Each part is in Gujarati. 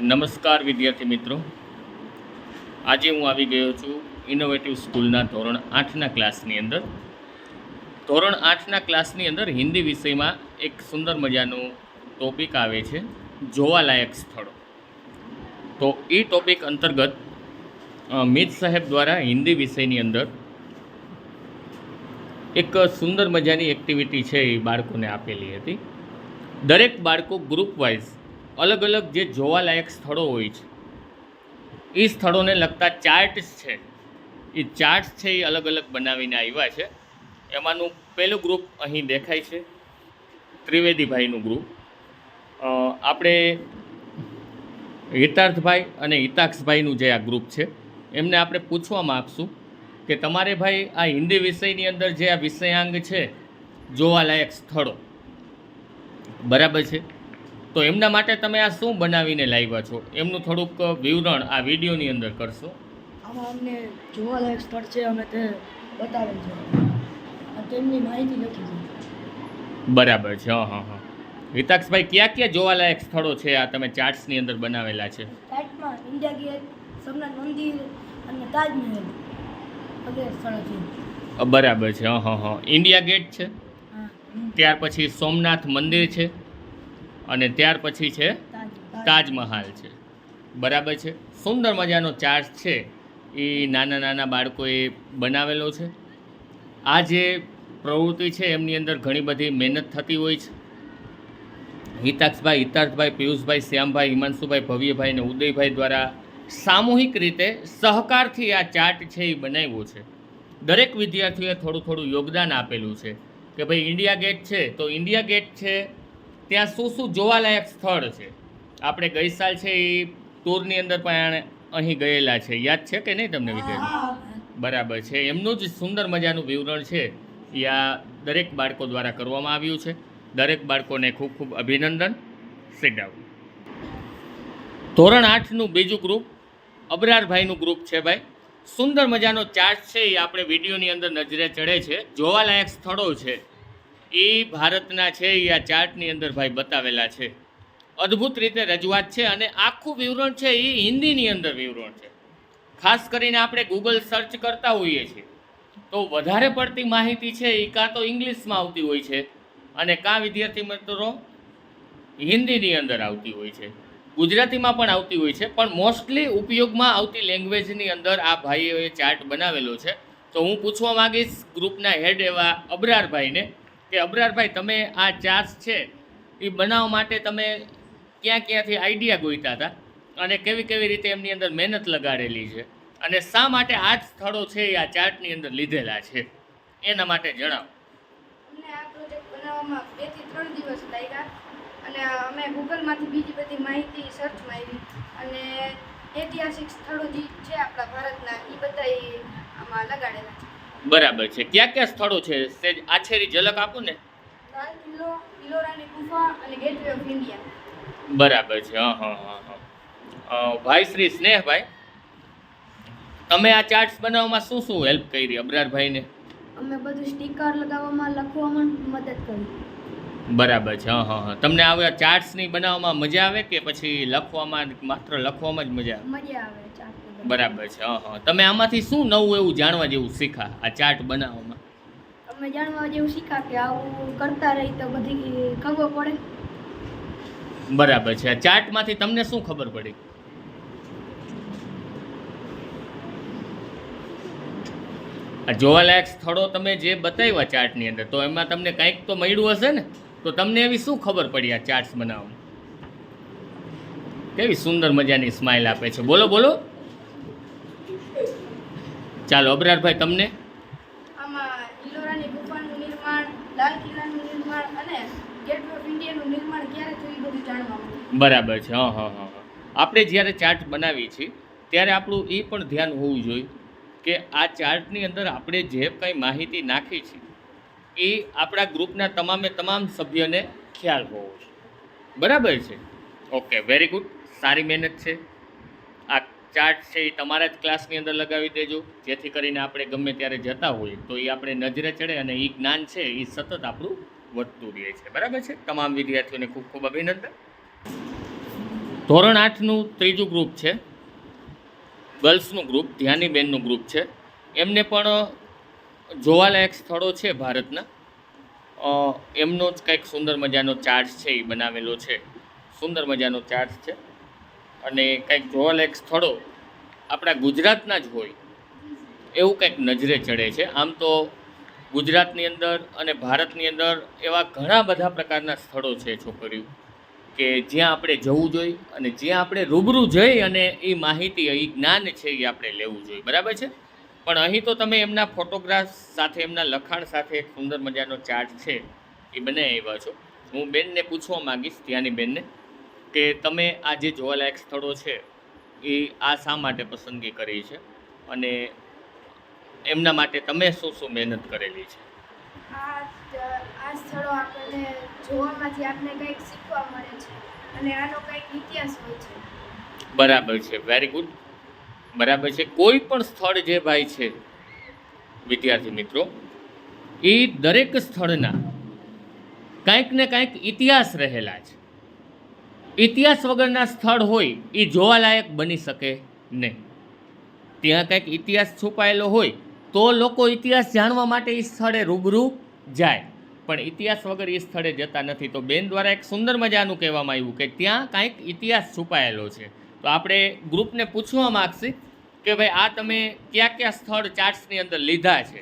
નમસ્કાર વિદ્યાર્થી મિત્રો. આજે હું આવી ગયો છું ઇનોવેટિવ સ્કૂલના ધોરણ આઠના ક્લાસની અંદર. ધોરણ આઠના ક્લાસની અંદર હિન્દી વિષયમાં એક સુંદર મજાનું ટોપિક આવે છે, જોવાલાયક સ્થળો. તો એ ટોપિક અંતર્ગત મિત સાહેબ દ્વારા હિન્દી વિષયની અંદર એક સુંદર મજાની એક્ટિવિટી છે એ બાળકોને આપેલી હતી. દરેક બાળકો ગ્રુપ વાઇઝ અલગ અલગ જે જોવાલાયક સ્થળો હોય છે, એ સ્થળોને લગતા ચાર્ટ્સ છે. એ ચાર્ટ્સ છે એ અલગ અલગ બનાવીને આવ્યા છે. એમાંનું પહેલું ગ્રુપ અહીં દેખાય છે, ત્રિવેદીભાઈનું ગ્રુપ. આપણે હિતાર્થભાઈ અને હિતાક્ષભાઈનું જે આ ગ્રુપ છે, એમને આપણે પૂછવા માગશું કે તમારે ભાઈ આ હિન્દી વિષયની અંદર જે આ વિષયાંગ છે, જોવાલાયક સ્થળો. બરાબર છે? તો એમના માટે તમે આ શું બનાવીને લાવ્યા છો? એમનું થોડુંક વિવરણ આ વિડીયોની અંદર કરશો. આમાં અમને જોવાલાયક સ્થળ છે અમે તે બતાવેલ છે. તેમની માહિતી લખી બરાબર છે હા હા હા. હિતાક્ષભાઈ ક્યાં ક્યાં જોવાલાયક સ્થળો છે આ તમે ચાર્ટ્સની અંદર બનાવેલા છે? ચાર્ટમાં ઇન્ડિયા ગેટ સોમનાથ મંદિર અને તાજમહેલ વગેરે સ્થળો છે. બરાબર છે હા હા ઇન્ડિયા ગેટ છે? ત્યાર પછી સોમનાથ મંદિર છે? અને ત્યાર પછી છે તાજમહાલ છે. બરાબર છે? સુંદર મજાનો ચાર્ટ છે એ નાના નાના બાળકોએ બનાવેલો છે. આ જે પ્રવૃત્તિ છે એમની અંદર ઘણી બધી મહેનત થતી હોય છે. હિતાક્ષભાઈ હિતાર્થભાઈ, પિયુષભાઈ, શ્યામભાઈ, હિમાંશુભાઈ, ભવ્યભાઈ અને ઉદયભાઈ દ્વારા સામૂહિક રીતે સહકારથી આ ચાર્ટ છે એ બનાવ્યો છે. દરેક વિદ્યાર્થીઓએ થોડું થોડું યોગદાન આપેલું છે કે ભાઈ ઇન્ડિયા ગેટ છે તો ઇન્ડિયા ગેટ છે ત્યાં શું શું જોવાલાયક સ્થળ છે? આપણે ગઈ સાલ છે એ ટૂરની અંદર પણ અહીં ગયેલા છે. યાદ છે કે નહીં તમને વિદ્યાર્થી બરાબર છે. એમનું જ સુંદર મજાનું વિવરણ છે. એ આ દરેક બાળકો દ્વારા કરવામાં આવ્યું છે. દરેક બાળકોને ખૂબ ખૂબ અભિનંદન. સિટ ધોરણ આઠનું બીજું ગ્રુપ અબરારભાઈનું ગ્રુપ છે ભાઈ. સુંદર મજાનો ચાર્ટ છે એ આપણે વિડીયોની અંદર નજરે ચડે છે. જોવાલાયક સ્થળો છે. એ ભારતના છે, એ આ ચાર્ટની અંદર ભાઈ બતાવેલા છે. અદ્ભુત રીતે રજૂઆત છે અને આખું વિવરણ છે, એ હિન્દીની અંદર વિવરણ છે. ખાસ કરીને આપણે ગૂગલ સર્ચ કરતા હોઈએ છીએ. તો વધારે પડતી માહિતી છે, એ કાં તો ઇંગ્લિશમાં આવતી હોય છે અને કાં વિદ્યાર્થી મિત્રો હિન્દીની અંદર આવતી હોય છે. ગુજરાતીમાં પણ આવતી હોય છે, પણ મોસ્ટલી ઉપયોગમાં આવતી લેંગ્વેજની અંદર આ ભાઈઓએ ચાર્ટ બનાવેલો છે. તો હું પૂછવા માંગીશ ગ્રુપના હેડ એવા અબરારભાઈને કે અબરારભાઈ, તમે આ ચાર્ટ છે, એ બનાવવા માટે તમે ક્યાં ક્યાંથી આઈડિયા ગોઈતા હતા? અને કેવી કેવી રીતે એમની અંદર મહેનત લગાડેલી છે? અને શા માટે આ જ સ્થળો છે એ આ ચાર્ટની અંદર લીધેલા છે? એના માટે જણાવો. અમને આ પ્રોજેક્ટ બનાવવામાં બે ત્રણ દિવસ લાગ્યા અને અમે ગૂગલમાંથી બીજી બધી માહિતી સર્ચ મારી અને ઐતિહાસિક સ્થળો જે છે આપણા ભારતના, એ બધા આમાં લગાડેલા છે. બરાબર છે. ક્યાં ક્યાં સ્થળો છે? સેજ આછેરી ઝલક આપો ને? બરાબર છે. હા હા હા ભાઈ શ્રી સ્નેહભાઈ તમે આ ચાર્ટ્સ બનાવવામાં શું શું હેલ્પ કરી અબરારભાઈને? અમે બધું સ્ટીકર લગાવવામાં લખવામાં મદદ કરી. બરાબર છે. હા હા તમને આવા ચાર્ટ્સની બનાવવામાં મજા આવે કે પછી લખવામાં માત્ર લખવામાં જ મજા આવે? મજા આવે. બરાબર છે હા તમે આમાંથી શું નવું એવું જાણવા જેવું શીખા આ ચાર્ટ બનાવવામાં? અમે જાણવા જેવું શીખા કે આવું કરતા રહી તો બધી ખબર પડે. બરાબર છે આ ચાર્ટમાંથી તમને શું ખબર પડી? જોવાલાયક સ્થળો તમે જે બતાવ્યા ચાર્ટની અંદર તો એમાં તમને કંઈક તો મળ્યું હશે ને? તો તમને એવી શું ખબર પડી આ ચાર્ટ્સ બનાવવામાં? કેવી સુંદર મજાની સ્માઇલ આપે છે. બોલો બોલો. ચાલો અબરારભાઈ તમને? આમાં ઇલોરાની ગુફાનું નિર્માણ લાલ કિલ્લાનું નિર્માણ અને ગેટવે ઓફ ઇન્ડિયાનું નિર્માણ ક્યારે થયું બધું જાણવા મળ્યું. બરાબર છે હા હા હા હા. આપણે જ્યારે ચાર્ટ બનાવીએ છીએ ત્યારે આપણું એ પણ ધ્યાન હોવું જોઈએ કે આ ચાર્ટની અંદર આપણે જે કંઈ માહિતી નાખી છે એ આપણા ગ્રુપના તમામે તમામ સભ્યોને ખ્યાલ હોવો છે બરાબર છે? ઓકે વેરી ગુડ સારી મહેનત છે. ચાર્ટ છે એ તમારા જ ક્લાસની અંદર લગાવી દેજો. જેથી કરીને આપણે ગમે ત્યારે જતા હોઈએ. તો એ આપણે નજરે ચડે અને એ જ્ઞાન છે એ સતત આપણું વધતું રહે છે. બરાબર છે? તમામ વિદ્યાર્થીઓને ખૂબ ખૂબ અભિનંદન. ધોરણ આઠનું ત્રીજું ગ્રુપ છે. ગર્લ્સનું ગ્રુપ ધ્યાનીબેનનું ગ્રુપ છે. એમને પણ જોવાલાયક સ્થળો છે ભારતના. એમનો જ કંઈક સુંદર મજાનો ચાર્ટ છે એ બનાવેલો છે. સુંદર મજાનો ચાર્ટ છે. અને કંઈક જોવાલાયક સ્થળો આપણા ગુજરાતના જ હોય, એવું કંઈક નજરે ચડે છે. આમ તો ગુજરાતની અંદર અને ભારતની અંદર એવા ઘણા બધા પ્રકારના સ્થળો છે છોકરીઓ, કે જ્યાં આપણે જવું જોઈએ અને જ્યાં આપણે રૂબરૂ જઈ અને એ માહિતી, એ જ્ઞાન છે એ આપણે લેવું જોઈએ. બરાબર છે? પણ અહીં તો તમે એમના ફોટોગ્રાફ સાથે, એમના લખાણ સાથે એક સુંદર મજાનો ચાર્ટ છે. એ બનાવી આવ્યા છો. હું બેનને પૂછવા માગીશ, ત્યાંની બેનને. કે તમે આ જે જોવાલાયક સ્થળો છે એ આ શા માટે પસંદગી કરી છે? અને એમના માટે તમે શું શું મહેનત કરેલી છે? આ સ્થળો આપણને જોવામાંથી આપણે કંઈક શીખવા મળે છે અને આનો કંઈક ઇતિહાસ હોય છે. બરાબર છે વેરી ગુડ બરાબર છે કોઈ પણ સ્થળ જે ભાઈ છે વિદ્યાર્થી મિત્રો એ દરેક સ્થળના કાંઈક ને કાંઈક ઇતિહાસ રહેલા છે. ઇતિહાસ વગરના સ્થળ હોય એ જોવાલાયક બની શકે નહીં. ત્યાં કંઈક ઇતિહાસ છુપાયેલો હોય, તો લોકો ઇતિહાસ જાણવા માટે એ સ્થળે રૂબરૂ જાય. પણ ઇતિહાસ વગર એ સ્થળે જતા નથી. તો બેન દ્વારા એક સુંદર મજાનું કહેવામાં આવ્યું કે ત્યાં કાંઈક ઇતિહાસ છુપાયેલો છે. તો આપણે ગ્રુપને પૂછવા માગશે કે ભાઈ, આ તમે કયા કયા સ્થળ ચાર્ટ્સની અંદર લીધા છે?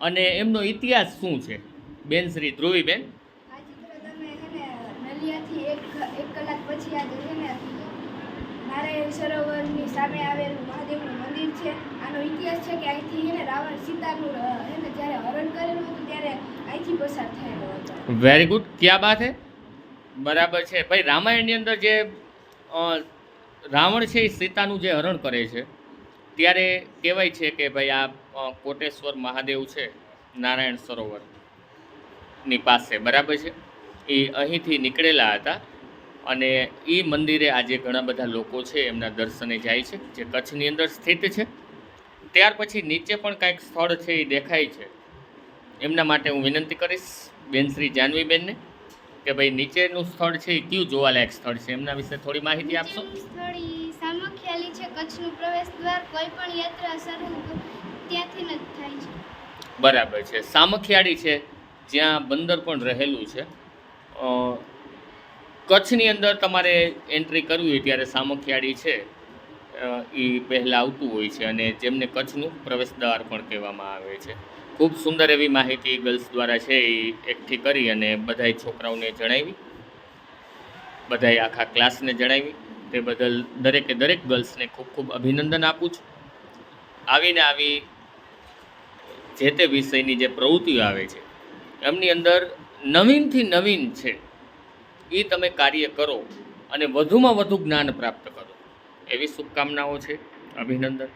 અને એમનો ઇતિહાસ શું છે? બેન શ્રી ધ્રુવીબેન? કલાક પછી આજે છે નારાયણ સરોવરની સામે આવેલું મહાદેવનું મંદિર છે. આનો ઇતિહાસ છે કે અહીંથી એને રાવણ સીતાનું એને જ્યારે હરણ કરેલું હતું ત્યારે અહીંથી પસાર થયેલો હતો. વેરી ગુડ ક્યાં બાત હે? બરાબર છે. ભાઈ, રામાયણની અંદર જે રાવણ છે એ સીતાનું જે હરણ કરે છે, ત્યારે કહેવાય છે કે ભાઈ આ કોટેશ્વર મહાદેવ છે નારાયણ સરોવરની પાસે. બરાબર છે? એ અહીંથી નીકળેલા હતા. અને એ મંદિરે આજે ઘણા બધા લોકો છે એમના દર્શને જાય છે જે કચ્છની અંદર સ્થિત છે. ત્યાર પછી નીચે પણ કાંઈક સ્થળ છે એ દેખાય છે. એમના માટે હું વિનંતી કરીશ બેન શ્રી જાનવીબેનને કે ભાઈ નીચેનું સ્થળ છે એ કયું જોવાલાયક સ્થળ છે? એમના વિશે થોડી માહિતી આપશો? નીચેનું સ્થળ ઈ સામખિયાળી છે કચ્છનું પ્રવેશ દ્વાર કોઈ પણ યાત્રા શરૂ ત્યાંથી જ થાય છે. બરાબર છે. સામખિયાળી છે જ્યાં બંદર પણ રહેલું છે. કચ્છની અંદર તમારે એન્ટ્રી કરવી હોય ત્યારે સામખિયાળી છે. એ પહેલાં આવતું હોય છે અને જેમને કચ્છનું પ્રવેશદ્વાર પણ કહેવામાં આવે છે. ખૂબ સુંદર એવી માહિતી ગર્લ્સ દ્વારા છે એ એકઠી કરી અને બધાય છોકરાઓને જણાવી. બધાય આખા ક્લાસને જણાવી. તે બદલ દરેકે દરેક ગર્લ્સને ખૂબ ખૂબ અભિનંદન આપું છું. આવીને આવી જે તે વિષયની જે પ્રવૃત્તિઓ આવે છે, એમની અંદર નવીનથી નવીન છે. એ તમે કાર્ય કરો અને વધુમાં વધુ જ્ઞાન પ્રાપ્ત કરો. એવી શુભકામનાઓ છે. અભિનંદન.